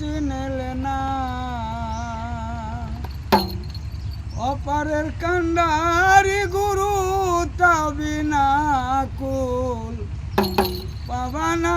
চিনেলে না। অপারের কান্ডারি গুরু তাবিনা কুল পাবানা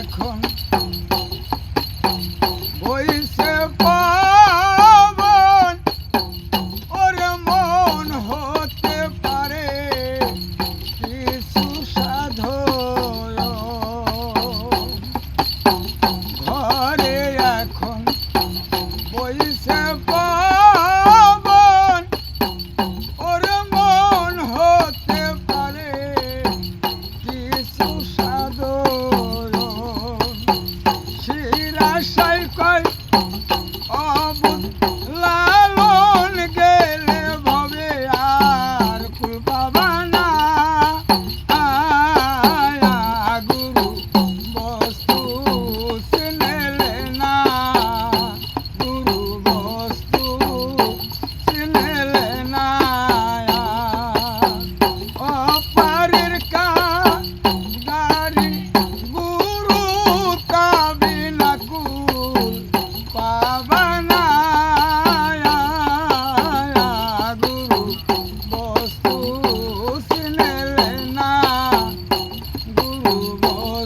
এখন সাদর শিরাশাই কয় Oh.